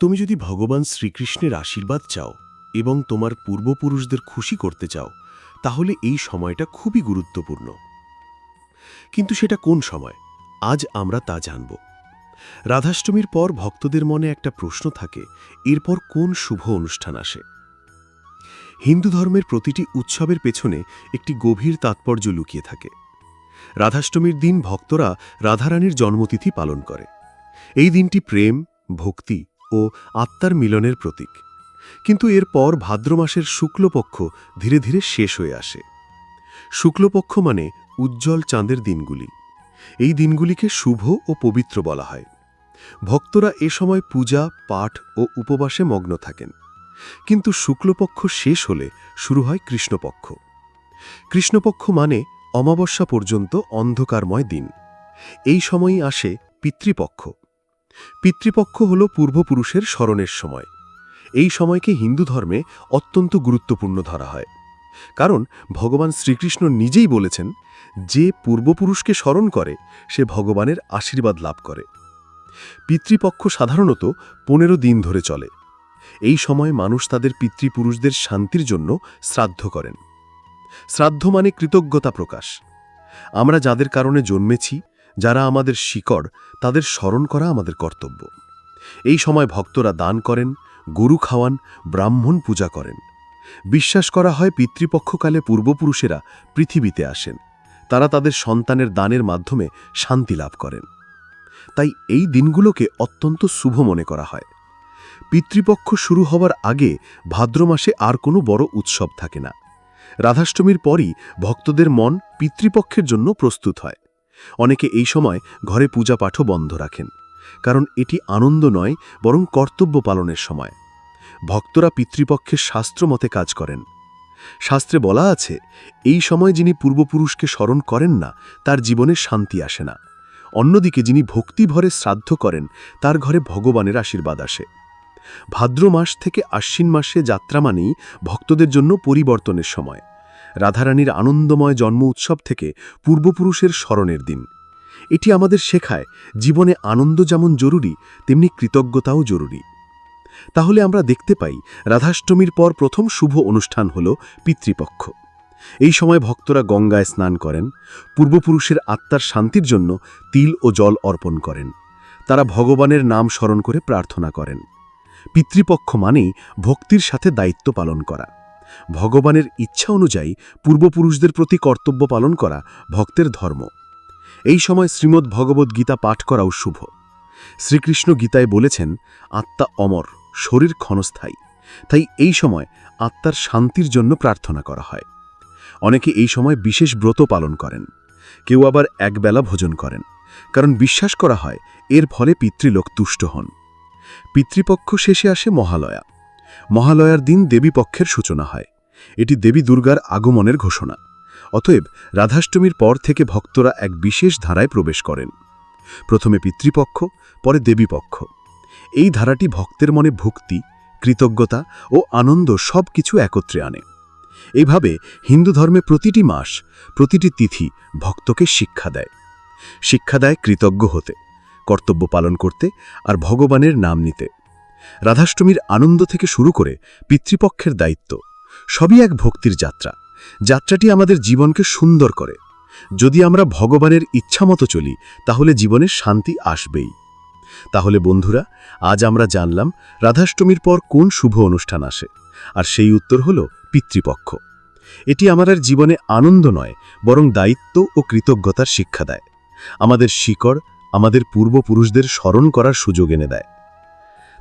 তুমি যদি ভগবান শ্রীকৃষ্ণের আশীর্বাদ চাও এবং তোমার পূর্বপুরুষদের খুশি করতে চাও, তাহলে এই সময়টা খুবই গুরুত্বপূর্ণ। কিন্তু সেটা কোন সময়? আজ আমরা তা জানব। রাধাষ্টমীর পর ভক্তদের মনে একটা প্রশ্ন থাকে, এরপর কোন শুভ অনুষ্ঠান আসে? হিন্দু ধর্মের প্রতিটি উৎসবের পেছনে একটি গভীর তাৎপর্য লুকিয়ে থাকে। রাধাষ্টমীর দিন ভক্তরা রাধারানীর জন্মতিথি পালন করে। এই দিনটি প্রেম, ভক্তি ও আত্মার মিলনের প্রতীক। কিন্তু এরপর ভাদ্র মাসের শুক্লপক্ষ ধীরে ধীরে শেষ হয়ে আসে। শুক্লপক্ষ মানে উজ্জ্বল চাঁদের দিনগুলি। এই দিনগুলিকে শুভ ও পবিত্র বলা হয়। ভক্তরা এ সময় পূজা, পাঠ ও উপবাসে মগ্ন থাকেন। কিন্তু শুক্লপক্ষ শেষ হলে শুরু হয় কৃষ্ণপক্ষ। কৃষ্ণপক্ষ মানে অমাবস্যা পর্যন্ত অন্ধকারময় দিন। এই সময়ই আসে পিতৃপক্ষ। পিতৃপক্ষ হল পূর্বপুরুষের স্মরণের সময়। এই সময়কে হিন্দু ধর্মে অত্যন্ত গুরুত্বপূর্ণ ধরা হয়। কারণ ভগবান শ্রীকৃষ্ণ নিজেই বলেছেন, যে পূর্বপুরুষকে স্মরণ করে, সে ভগবানের আশীর্বাদ লাভ করে। পিতৃপক্ষ সাধারণত পনেরো দিন ধরে চলে। এই সময় মানুষ তাদের পিতৃপুরুষদের শান্তির জন্য শ্রাদ্ধ করেন। শ্রাদ্ধ মানে কৃতজ্ঞতা প্রকাশ। আমরা যাদের কারণে জন্মেছি যারা আমাদের শিকড়, তাদের স্মরণ করা আমাদের কর্তব্য। এই সময় ভক্তরা দান করেন, গরু খাওয়ান, ব্রাহ্মণ পূজা করেন। বিশ্বাস করা হয় পিতৃপক্ষকালে পূর্বপুরুষেরা পৃথিবীতে আসেন। তারা তাদের সন্তানের দানের মাধ্যমে শান্তি লাভ করেন। তাই এই দিনগুলোকে অত্যন্ত শুভ মনে করা হয়। পিতৃপক্ষ শুরু হওয়ার আগে ভাদ্র মাসে আর কোনো বড় উৎসব থাকে না। রাধাষ্টমীর পরই ভক্তদের মন পিতৃপক্ষের জন্য প্রস্তুত হয়। অনেকে এই সময় ঘরে পূজা পাঠও বন্ধ রাখেন, কারণ এটি আনন্দ নয়, বরং কর্তব্য পালনের সময়। ভক্তরা পিতৃপক্ষের শাস্ত্র মতে কাজ করেন। শাস্ত্রে বলা আছে, এই সময় যিনি পূর্বপুরুষকে স্মরণ করেন না, তার জীবনে শান্তি আসে না। অন্যদিকে যিনি ভক্তিভরে শ্রাদ্ধ করেন, তার ঘরে ভগবানের আশীর্বাদ আসে। ভাদ্র মাস থেকে আশ্বিন মাসে যাত্রা মানেই ভক্তদের জন্য পরিবর্তনের সময়। রাধারানীর আনন্দময় জন্ম উৎসব থেকে পূর্বপুরুষের স্মরণের দিন। এটি আমাদের শেখায়, জীবনে আনন্দ যেমন জরুরি, তেমনি কৃতজ্ঞতাও জরুরি। তাহলে আমরা দেখতে পাই, রাধাষ্টমীর পর প্রথম শুভ অনুষ্ঠান হল পিতৃপক্ষ। এই সময় ভক্তরা গঙ্গায় স্নান করেন, পূর্বপুরুষের আত্মার শান্তির জন্য তিল ও জল অর্পণ করেন। তারা ভগবানের নাম স্মরণ করে প্রার্থনা করেন। পিতৃপক্ষ মানেই ভক্তির সাথে দায়িত্ব পালন করা। ভগবানের ইচ্ছা অনুযায়ী পূর্বপুরুষদের প্রতি কর্তব্য পালন করা ভক্তের ধর্ম। এই সময় শ্রীমদ্ ভগবদ্ গীতা পাঠ করাও শুভ। শ্রীকৃষ্ণ গীতায় বলেছেন, আত্মা অমর, শরীর ক্ষণস্থায়ী। তাই এই সময় আত্মার শান্তির জন্য প্রার্থনা করা হয়। অনেকে এই সময় বিশেষ ব্রত পালন করেন। কেউ আবার একবেলা ভোজন করেন। কারণ বিশ্বাস করা হয়, এর ফলে পিতৃলোক তুষ্ট হন। পিতৃপক্ষ শেষে আসে মহালয়া। মহালয়ার দিন দেবীপক্ষের সূচনা হয়। এটি দেবী দুর্গার আগমনের ঘোষণা। অতএব রাধাষ্টমীর পর থেকে ভক্তরা এক বিশেষ ধারায় প্রবেশ করেন। প্রথমে পিতৃপক্ষ, পরে দেবীপক্ষ এই ধারাটি ভক্তের মনে ভক্তি, কৃতজ্ঞতা ও আনন্দ সব কিছু একত্রে আনে। এইভাবে হিন্দু ধর্মে প্রতিটি মাস, প্রতিটি তিথি ভক্তকে শিক্ষা দেয়। শিক্ষা দেয় কৃতজ্ঞ হতে, কর্তব্য পালন করতে আর ভগবানের নাম নিতে। রাধাষ্টমীর আনন্দ থেকে শুরু করে পিতৃপক্ষের দায়িত্ব, সবই এক ভক্তির যাত্রা। যাত্রাটি আমাদের জীবনকে সুন্দর করে। যদি আমরা ভগবানের ইচ্ছামতো চলি, তাহলে জীবনে শান্তি আসবেই। তাহলে বন্ধুরা, আজ আমরা জানলাম রাধাষ্টমীর পর কোন শুভ অনুষ্ঠান আসে, আর সেই উত্তর হল পিতৃপক্ষ। এটি আমাদের জীবনে আনন্দ নয়, বরং দায়িত্ব ও কৃতজ্ঞতার শিক্ষা দেয়। আমাদের শিকড় আমাদের পূর্বপুরুষদের স্মরণ করার সুযোগ এনে দেয়।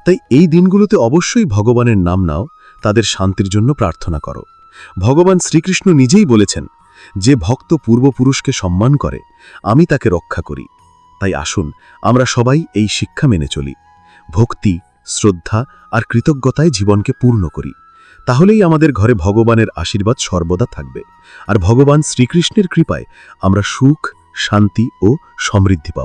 তাই এই দিনগুলোতে অবশ্যই ভগবানের নাম নাও, তাদের শান্তির জন্য প্রার্থনা করো। ভগবান শ্রীকৃষ্ণ নিজেই বলেছেন, যে ভক্ত পূর্বপুরুষকে সম্মান করে, আমি তাকে রক্ষা করি। তাই আসুন, আমরা সবাই এই শিক্ষা মেনে চলি। ভক্তি, শ্রদ্ধা আর কৃতজ্ঞতায় জীবনকে পূর্ণ করি। তাহলেই আমাদের ঘরে ভগবানের আশীর্বাদ সর্বদা থাকবে। আর ভগবান শ্রীকৃষ্ণের কৃপায় আমরা সুখ, শান্তি ও সমৃদ্ধি পাব।